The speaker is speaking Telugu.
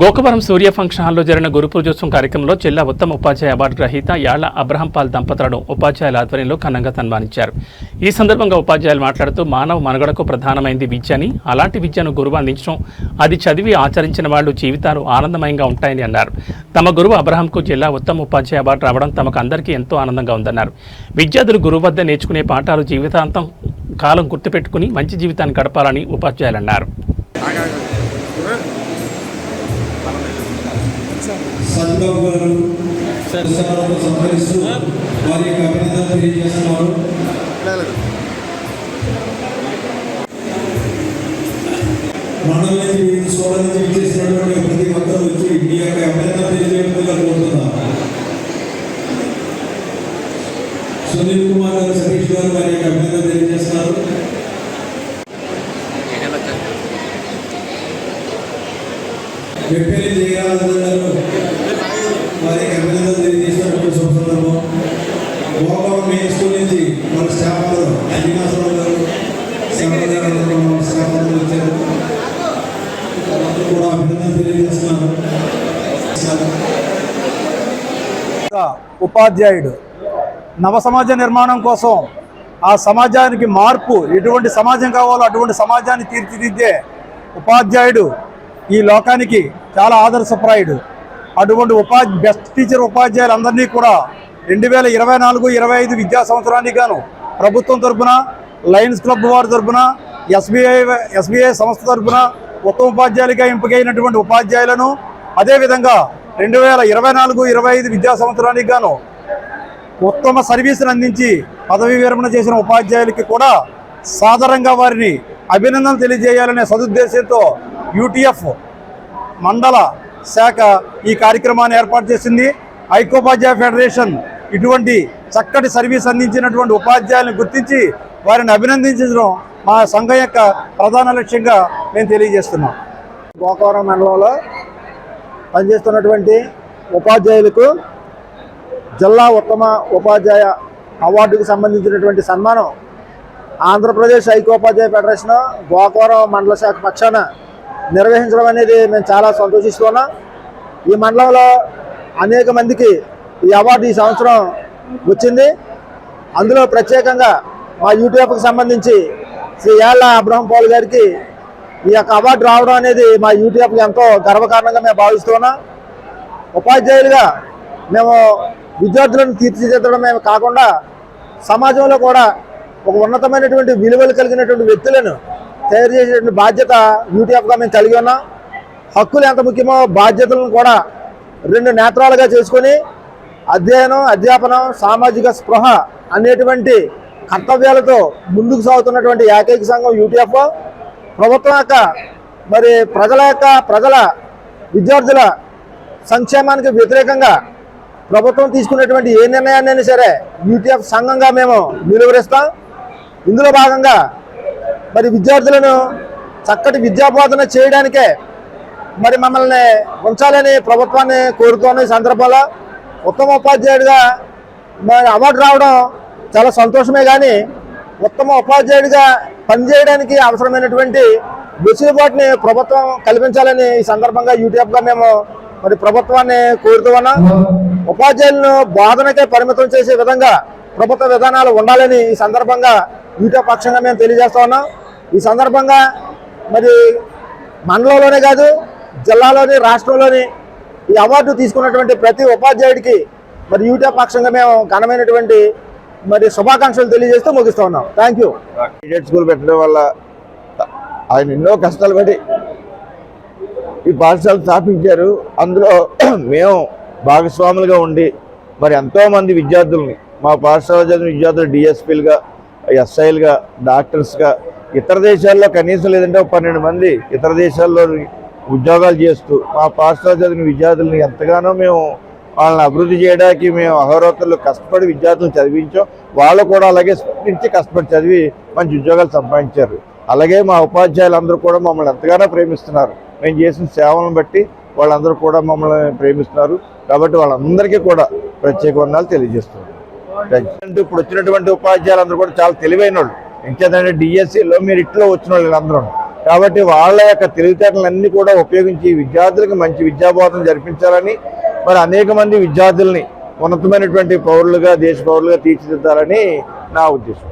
గోకవరం సూర్య ఫంక్షన్ హాల్లో జరిగిన గురు పూజోత్సవం కార్యక్రమంలో జిల్లా ఉత్తమ ఉపాధ్యాయ అవార్డు గ్రహీత యాళ్ళ అబ్రహంపాల్ దంపతులను ఉపాధ్యాయుల ఆధ్వర్యంలో ఘనంగా సన్మానించారు. ఈ సందర్భంగా ఉపాధ్యాయులు మాట్లాడుతూ మానవ మనుగడకు ప్రధానమైంది విద్యని అలాంటి విద్యను గురువు అందించడం అది చదివి ఆచరించిన వాళ్ళు జీవితాలు ఆనందమయంగా ఉంటాయని అన్నారు. తమ గురువు అబ్రహంకు జిల్లా ఉత్తమ ఉపాధ్యాయ అవార్డు రావడం తమకు అందరికీ ఎంతో ఆనందంగా ఉందన్నారు. విద్యార్థులు గురువు వద్ద నేర్చుకునే పాఠాలు జీవితాంతం కాలం గుర్తుపెట్టుకుని మంచి జీవితాన్ని గడపాలని ఉపాధ్యాయులు అన్నారు. సద్బాబు గారు పుస్తకాలతో సంహరిస్తూ వారి యొక్క అభినందనలు తెలియజేస్తున్నారు మండలం నుంచి వివిధ సోదరు నుంచి విచ్చేసినటువంటి ప్రతి ఒక్కరు వచ్చి మీ యొక్క అభినందన తెలియజేయడంగా కోరుతున్నాను సునీల్ కుమార్ గారు సతీష్ గారు వారి యొక్క అభినందన తెలియజేస్తున్నారు. చెప్పేది చేయాలన్నారు వారికి అభినందనలు తెలియజేసినటువంటి శుభ సందర్భం. గోపాలం మెయిన్ స్కూల్ నుంచి మన స్టాఫ్ అందరూ శ్రీనివాసరావు గారు శ్యామల మన స్టాఫ్ అందరూ వచ్చారు. వాళ్ళందరూ కూడా అభినందనలు తెలియజేస్తున్నారు. ఉపాధ్యాయుడు నవ సమాజ నిర్మాణం కోసం ఆ సమాజానికి మార్పు ఎటువంటి సమాజం కావాలో అటువంటి సమాజాన్ని తీర్చిదిద్దే ఉపాధ్యాయుడు ఈ లోకానికి చాలా ఆదర్శప్రాయుడు. అటువంటి ఉపాధి బెస్ట్ టీచర్ ఉపాధ్యాయులందరినీ కూడా రెండు వేల ఇరవై నాలుగు ఇరవై ఐదు విద్యా సంవత్సరానికి గాను ప్రభుత్వం తరపున లయన్స్ క్లబ్ వారి తరపున ఎస్బీఐ ఎస్బీఐ సంస్థ తరపున ఉత్తమ ఉపాధ్యాయులుగా ఎంపికైనటువంటి ఉపాధ్యాయులను అదేవిధంగా రెండు వేల ఇరవై నాలుగు ఇరవై ఐదు విద్యా సంవత్సరానికి గాను ఉత్తమ సర్వీసును అందించి పదవీ విరమణ చేసిన ఉపాధ్యాయులకి కూడా సాధారణంగా వారిని అభినందనలు తెలియజేయాలనే సదుద్దేశంతో యూటీఎఫ్ మండల శాఖ ఈ కార్యక్రమాన్ని ఏర్పాటు చేసింది. ఐకోపాధ్యాయ ఫెడరేషన్ ఇటువంటి చక్కటి సర్వీస్ అందించినటువంటి ఉపాధ్యాయులను గుర్తించి వారిని అభినందించడం మా సంఘం యొక్క ప్రధాన లక్ష్యంగా మేము తెలియజేస్తున్నాం. గోకవరం మండలంలో పనిచేస్తున్నటువంటి ఉపాధ్యాయులకు జిల్లా ఉత్తమ ఉపాధ్యాయ అవార్డుకు సంబంధించినటువంటి సన్మానం ఆంధ్రప్రదేశ్ ఐకోపాధ్యాయ ఫెడరేషన్ గోకవరం మండల శాఖ పక్షాన నిర్వహించడం అనేది మేము చాలా సంతోషిస్తున్నాం. ఈ మండలంలో అనేక మందికి ఈ అవార్డు ఈ సంవత్సరం వచ్చింది. అందులో ప్రత్యేకంగా మా యూటీఎఫ్కి సంబంధించి శ్రీ ఏళ్ళ అబ్రహం పాల్ గారికి ఈ యొక్క అవార్డు రావడం అనేది మా యూటీఎఫ్కి ఎంతో గర్వకారణంగా మేము భావిస్తున్నాం. ఉపాధ్యాయులుగా మేము విద్యార్థులను తీర్చిదిద్దడమే కాకుండా సమాజంలో కూడా ఒక ఉన్నతమైనటువంటి విలువలు కలిగినటువంటి వ్యక్తులను తయారు చేసేటువంటి బాధ్యత యూటీఎఫ్గా మేము కలిగి ఉన్నాం. హక్కులు ఎంత ముఖ్యమో బాధ్యతలను కూడా రెండు నేత్రాలుగా చేసుకొని అధ్యయనం అధ్యాపనం సామాజిక స్పృహ అనేటువంటి కర్తవ్యాలతో ముందుకు సాగుతున్నటువంటి ఏకైక సంఘం యూటీఎఫ్ ప్రభుత్వం యొక్క మరి ప్రజల యొక్క ప్రజల విద్యార్థుల సంక్షేమానికి వ్యతిరేకంగా ప్రభుత్వం తీసుకునేటువంటి ఏ నిర్ణయాన్నైనా సరే యూటీఎఫ్ సంఘంగా మేము నిలువరిస్తాం. ఇందులో భాగంగా మరి విద్యార్థులను చక్కటి విద్యాబోధన చేయడానికే మరి మమ్మల్ని ఉంచాలని ప్రభుత్వాన్ని కోరుతున్న ఈ సందర్భంలో ఉత్తమ ఉపాధ్యాయుడిగా మరి అవార్డు రావడం చాలా సంతోషమే కానీ ఉత్తమ ఉపాధ్యాయుడిగా పనిచేయడానికి అవసరమైనటువంటి వెసులుబాటుని ప్రభుత్వం కల్పించాలని ఈ సందర్భంగా యూటీఎఫ్గా మేము మరి ప్రభుత్వాన్ని కోరుతూ ఉన్నాం. ఉపాధ్యాయులను బోధనకే పరిమితం చేసే విధంగా ప్రభుత్వ విధానాలు ఉండాలని ఈ సందర్భంగా యూటీఎఫ్ పక్షంగా మేము తెలియజేస్తా ఉన్నాం. ఈ సందర్భంగా మరి మండలంలోనే కాదు జిల్లాలోని రాష్ట్రంలోని ఈ అవార్డు తీసుకున్నటువంటి ప్రతి ఉపాధ్యాయుడికి మరి యూటా పక్షంగా మేము ఘనమైనటువంటి మరి శుభాకాంక్షలు తెలియజేస్తూ ముగిస్తూ ఉన్నాం. థ్యాంక్ యూ స్కూల్ పెట్టడం వల్ల ఆయన ఎన్నో కష్టాలు పడి ఈ పాఠశాల స్థాపించారు. అందులో మేము భాగస్వాములుగా ఉండి మరి ఎంతోమంది విద్యార్థుల్ని మా పాఠశాల చదివిన విద్యార్థులు డిఎస్పీలుగా ఎస్ఐలుగా డాక్టర్స్గా ఇతర దేశాల్లో కనీసం లేదంటే ఒక పన్నెండు మంది ఇతర దేశాల్లో ఉద్యోగాలు చేస్తూ మా పాఠశాల చదివిన విద్యార్థులను ఎంతగానో మేము వాళ్ళని అభివృద్ధి చేయడానికి మేము అహోరాత్రులు కష్టపడి విద్యార్థులను చదివించాం. వాళ్ళు కూడా అలాగే స్ఫూర్తించి కష్టపడి చదివి మంచి ఉద్యోగాలు సంపాదించారు. అలాగే మా ఉపాధ్యాయులందరూ కూడా మమ్మల్ని ఎంతగానో ప్రేమిస్తున్నారు. మేము చేసిన సేవలను బట్టి వాళ్ళందరూ కూడా మమ్మల్ని ప్రేమిస్తున్నారు. కాబట్టి వాళ్ళందరికీ కూడా ప్రత్యేక వందనాలు తెలియజేస్తున్నారు ఇప్పుడు వచ్చినటువంటి ఉపాధ్యాయులందరూ కూడా చాలా తెలివైన వాళ్ళు ఇంకేదంటే డిఎస్సిలో మీరు ఇట్లా వచ్చిన వాళ్ళందరూ కాబట్టి వాళ్ళ యొక్క తెలివితేటలన్నీ కూడా ఉపయోగించి విద్యార్థులకు మంచి విద్యాబోధన జరిపించాలని మరి అనేక మంది విద్యార్థుల్ని ఉన్నతమైనటువంటి పౌరులుగా దేశ పౌరులుగా తీర్చిదిద్దాలని నా ఉద్దేశం.